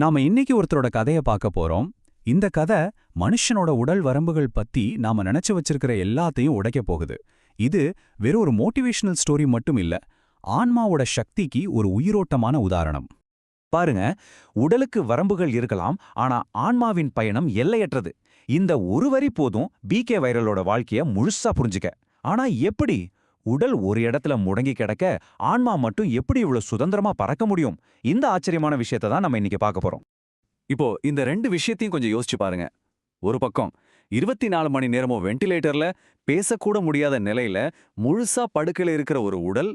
நாம இன்னைக்கு ஒருத்தரோட கதைய பார்க்க போறோம். இந்த கதை மனுஷனோட உடல் வரம்புகள் பத்தி நாம நினைச்சு வச்சிருக்கிற எல்லாத்தையும் உடைக்க போகுது. இது வெறும் ஒரு மோட்டிவேஷனல் ஸ்டோரி மட்டும் இல்ல ஆன்மாவோட சக்திக்கு ஒரு உயிரோட்டமான உதாரணம். பாருங்க உடலுக்கு வரம்புகள் இருக்கலாம் ஆனா ஆன்மாவின் பயணம் எல்லையற்றது. இந்த ஒரு வரி போதும் பிகே வைரலோட வாழ்க்கைய முழுசா புரிஞ்சுக்க. ஆனா எப்படி? உடல் ஒரு இடத்துல முடங்கி கிடக்க ஆன்மா மட்டும் எப்படி இவ்வளவு சுதந்திரமா பறக்க முடியும்? இந்த ஆச்சரியமான விஷயத்தை தான் நம்ம இன்னைக்கு பார்க்க போறோம். இப்போ இந்த ரெண்டு விஷயத்தையும் கொஞ்சம் யோசிச்சு பாருங்க. ஒரு பக்கம் இருபத்தி நாலு மணி நேரமும் வெண்டிலேட்டர்ல பேசக்கூட முடியாத நிலையில முழுசா படுக்கையில் இருக்கிற ஒரு உடல்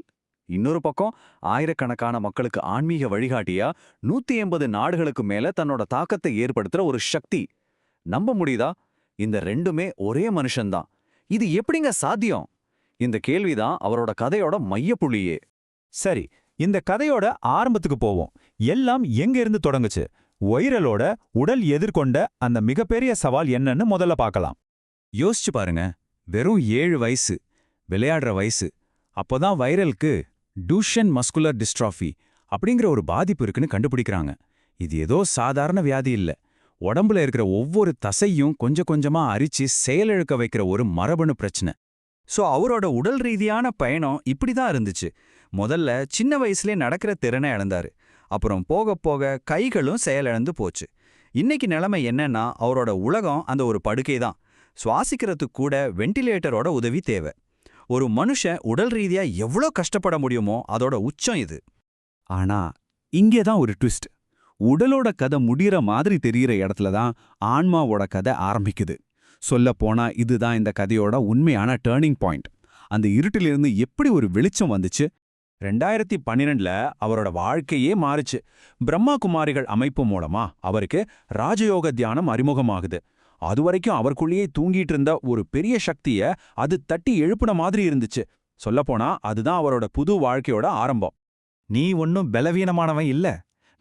இன்னொரு பக்கம் ஆயிரக்கணக்கான மக்களுக்கு ஆன்மீக வழிகாட்டியா நூத்தி எண்பது நாடுகளுக்கு மேல தன்னோட தாக்கத்தை ஏற்படுத்துற ஒரு சக்தி. நம்ப முடியுதா? இந்த ரெண்டுமே ஒரே மனுஷன்தான். இது எப்படிங்க சாத்தியம்? இந்த கேள்விதான் அவரோட கதையோட மையப்புள்ளியே. சரி இந்த கதையோட ஆரம்பத்துக்கு போவோம். எல்லாம் எங்க இருந்து தொடங்குச்சு? வைரலோட உடல் எதிர்கொண்ட அந்த மிகப்பெரிய சவால் என்னன்னு முதல்ல பார்க்கலாம். யோசிச்சு பாருங்க. வெறும் ஏழு வயசு விளையாடுற வயசு. அப்போதான் வைரலுக்கு டூஷன் மஸ்குலர் டிஸ்ட்ராஃபி அப்படிங்கிற ஒரு பாதிப்பு இருக்குன்னு கண்டுபிடிக்கிறாங்க. இது ஏதோ சாதாரண வியாதி இல்ல. உடம்புல இருக்கிற ஒவ்வொரு தசையும் கொஞ்சம் கொஞ்சமா அரிச்சு செயலிழக்க வைக்கிற ஒரு மரபணு பிரச்சனை. சோ அவரோட உடல் ரீதியான பயணம் இப்படி தான் இருந்துச்சு. முதல்ல சின்ன வயசுலே நடக்கிற திறனை இழந்தாரு. அப்புறம் போக போக கைகளும் செயலிழந்து போச்சு. இன்னைக்கு நிலைமை என்னன்னா அவரோட உலகம் அந்த ஒரு படுக்கை தான். சுவாசிக்கிறதுக்கு கூட வெண்டிலேட்டரோட உதவி தேவை. ஒரு மனுஷன் உடல் ரீதியா எவ்வளோ கஷ்டப்பட முடியுமோ அதோட உச்சம் இது. ஆனா இங்கே தான் ஒரு ட்விஸ்ட். உடலோட கதை முடிகிற மாதிரி தெரிகிற இடத்துல தான் ஆன்மாவோட கதை ஆரம்பிக்குது. சொல்லப் போனா இதுதான் இந்த கதையோட உண்மையான டேர்னிங் பாயிண்ட் அந்த இருட்டிலிருந்து எப்படி ஒரு வெளிச்சம் வந்துச்சு? ரெண்டாயிரத்தி பன்னிரெண்டில் அவரோட வாழ்க்கையே மாறுச்சு. பிரம்மா குமாரிகள் அமைப்பு மூலமா அவருக்கு ராஜயோக தியானம் அறிமுகமாகுது. அதுவரைக்கும் அவருக்குள்ளேயே தூங்கிட்டு இருந்த ஒரு பெரிய சக்திய அது தட்டி எழுப்புன மாதிரி இருந்துச்சு. சொல்லப்போனா அதுதான் அவரோட புது வாழ்க்கையோட ஆரம்பம். நீ ஒன்னும் பலவீனமானவன் இல்ல.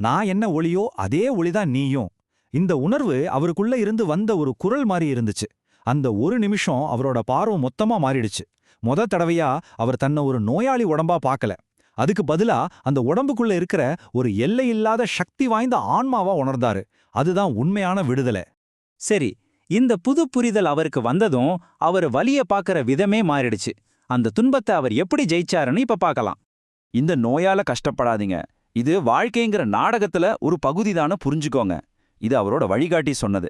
நான் என்ன ஒளியோ அதே ஒளிதான் நீயும். இந்த உணர்வு அவருக்குள்ள இருந்து வந்த ஒரு குரல் மாதிரி இருந்துச்சு. அந்த ஒரு நிமிஷம் அவரோட பார்வை மொத்தமா மாறிடுச்சு. மொத தடவையா அவர் தன்னை ஒரு நோயாளி உடம்பா பார்க்கல. அதுக்கு பதிலா அந்த உடம்புக்குள்ள இருக்கிற ஒரு எல்லையில்லாத சக்தி வாய்ந்த ஆன்மாவா உணர்ந்தாரு. அதுதான் உண்மையான விடுதலை. சரி இந்த புது புரிதல் அவருக்கு வந்ததும் அவர் வலிய பார்க்கற விதமே மாறிடுச்சு. அந்த துன்பத்தை அவர் எப்படி ஜெயிச்சாருன்னு இப்ப பார்க்கலாம். இந்த நோயால கஷ்டப்படாதீங்க. இது வாழ்க்கைங்கிற நாடகத்துல ஒரு பகுதிதான புரிஞ்சுக்கோங்க. இது அவரோட வழிகாட்டி சொன்னது.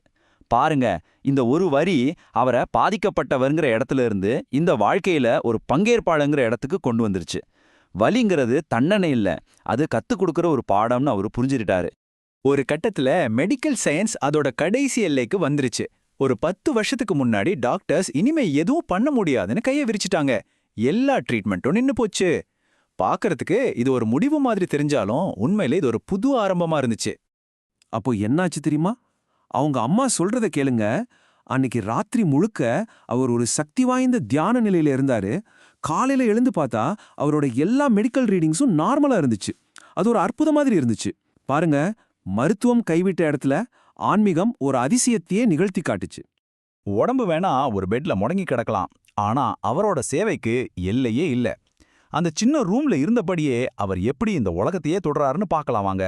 பாருங்க இந்த ஒரு வரி அவரை பாதிக்கப்பட்டவருங்கிற இடத்துல இருந்து இந்த வாழ்க்கையில ஒரு பங்கேற்பாளுங்கிற இடத்துக்கு கொண்டு வந்துருச்சு. வலிங்கிறது தண்டனை இல்ல அது கத்துக் கொடுக்கற ஒரு பாடம்னு அவரு புரிஞ்சுக்கிட்டாரு. ஒரு கட்டத்துல மெடிக்கல் சயின்ஸ் அதோட கடைசி எல்லைக்கு வந்துருச்சு. ஒரு பத்து வருஷத்துக்கு முன்னாடி டாக்டர்ஸ் இனிமே எதுவும் பண்ண முடியாதுன்னு கையை விரிச்சிட்டாங்க. எல்லா ட்ரீட்மெண்ட்டும் நின்னு போச்சு. பார்க்கறதுக்கு இது ஒரு முடிவு மாதிரி தெரிஞ்சாலும் உண்மையிலே இது ஒரு புது ஆரம்பமா இருந்துச்சு. அப்போ என்னாச்சு தெரியுமா? அவங்க அம்மா சொல்றத கேளுங்க. அன்னைக்கு ராத்திரி முழுக்க அவர் ஒரு சக்தி வாய்ந்த தியான நிலையில இருந்தாரு. காலையில எழுந்து பார்த்தா அவரோட எல்லா மெடிக்கல் ரீடிங்ஸும் நார்மலா இருந்துச்சு. அது ஒரு அற்புதம் மாதிரி இருந்துச்சு. பாருங்க மருத்துவம் கைவிட்ட இடத்துல ஆன்மீகம் ஒரு அதிசயத்தையே நிகழ்த்தி காட்டுச்சு. உடம்பு வேணா ஒரு பெட்ல முடங்கி கிடக்கலாம். ஆனா அவரோட சேவைக்கு எல்லையே இல்ல. அந்த சின்ன ரூம்ல இருந்தபடியே அவர் எப்படி இந்த உலகத்தையே தொடராருன்னு பார்க்கலாம் வாங்க.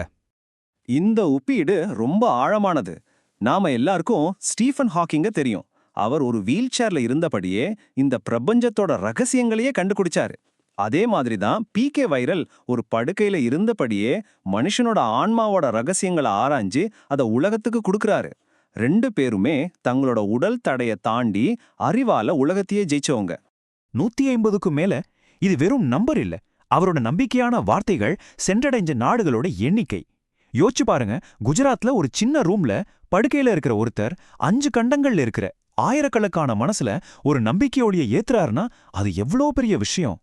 இந்த ஒப்பீடு ரொம்ப ஆழமானது. நாம எல்லாருக்கும் ஸ்டீஃபன் ஹாக்கிங்க தெரியும். அவர் ஒரு வீல் சேர்ல இருந்தபடியே இந்த பிரபஞ்சத்தோட ரகசியங்களையே கண்டுபிடிச்சாரு. அதே மாதிரி தான் பிகே வைரல் ஒரு படுக்கையில இருந்தபடியே மனுஷனோட ஆன்மாவோட ரகசியங்களை ஆராய்ஞ்சு அதை உலகத்துக்கு கொடுக்கறாரு. ரெண்டு பேருமே தங்களோட உடல் தடைய தாண்டி அறிவால உலகத்தையே ஜெயிச்சவங்க. நூத்தி ஐம்பதுக்கும் மேல இது வெறும் நம்பர் இல்ல. அவரோட நம்பிக்கையான வார்த்தைகள் சென்றடைஞ்ச நாடுகளோட எண்ணிக்கை. யோசிச்சு பாருங்க. குஜராத்ல ஒரு சின்ன ரூம்ல படுக்கையில இருக்கிற ஒருத்தர் அஞ்சு கண்டங்கள்ல இருக்கிற ஆயிரக்கணக்கான மனசுல ஒரு நம்பிக்கையோடைய ஏத்துறாருன்னா அது எவ்வளோ பெரிய விஷயம்.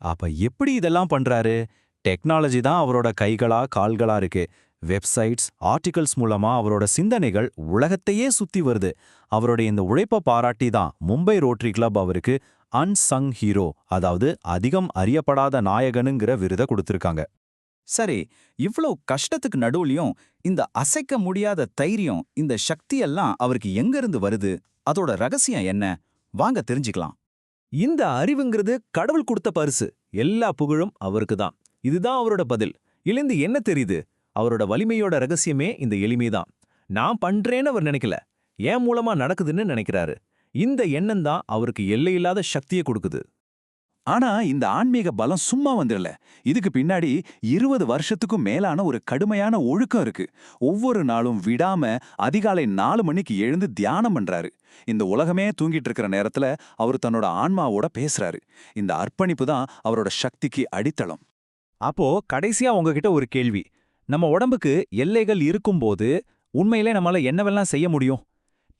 அப்ப எப்படி இதெல்லாம் பண்றாரு? டெக்னாலஜி தான் அவரோட கைகளா கால்களா இருக்கு. வெப்சைட்ஸ் ஆர்டிகல்ஸ் மூலமா அவரோட சிந்தனைகள் உலகத்தையே சுத்தி வருது. அவருடைய இந்த உழைப்ப பாராட்டி தான் மும்பை ரோட்டரி கிளப் அவருக்கு அன்சங் ஹீரோ அதாவது அதிகம் அறியப்படாத நாயகனுங்கிற விருதை கொடுத்திருக்காங்க. சரி இவ்ளோ கஷ்டத்துக்கு நடுவுலயும் இந்த அசைக்க முடியாத தைரியம் இந்த சக்தியெல்லாம் அவருக்கு எங்கிருந்து வருது? அதோட ரகசியம் என்ன? வாங்க தெரிஞ்சுக்கலாம். இந்த அறிவுங்கிறது கடவுள் கொடுத்த பரிசு. எல்லா புகழும் அவருக்கு தான். இதுதான் அவரோட பதில். இழந்து என்ன தெரியுது? அவரோட வலிமையோட ரகசியமே இந்த எளிமைதான் நான் பண்றேன்னு அவர் நினைக்கல. ஏன் மூலமா நடக்குதுன்னு நினைக்கிறாரு. இந்த எண்ணம் தான் அவருக்கு எல்லையில்லாத சக்தியை கொடுக்குது. ஆனா இந்த ஆன்மீக பலம் சும்மா வந்துடல. இதுக்கு பின்னாடி இருபது வருஷத்துக்கும் மேலான ஒரு கடுமையான ஒழுக்கம் இருக்கு. ஒவ்வொரு நாளும் விடாம அதிகாலை நாலு மணிக்கு எழுந்து தியானம் பண்றாரு. இந்த உலகமே தூங்கிட்டு இருக்கிற நேரத்துல அவர் தன்னோட ஆன்மாவோட பேசுறாரு. இந்த அர்ப்பணிப்பு தான் அவரோட சக்திக்கு அடித்தளம். அப்போ கடைசியா உங்ககிட்ட ஒரு கேள்வி. நம்ம உடம்புக்கு எல்லைகள் இருக்கும்போது உண்மையிலே நம்மளால என்னவெல்லாம் செய்ய முடியும்?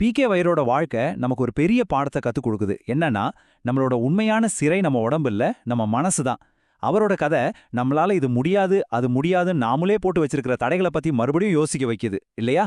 பிகே வயரோட வாழ்க்கை நமக்கு ஒரு பெரிய பாடத்தை கற்றுக் கொடுக்குது. என்னன்னா நம்மளோட உண்மையான சிறை நம்ம உடம்பு இல்ல நம்ம மனசு தான் அவரோட கதை நம்மளால இது முடியாது அது முடியாதுன்னு நாமளே போட்டு வச்சிருக்கிற தடைகளை பத்தி மறுபடியும் யோசிக்க வைக்குது. இல்லையா?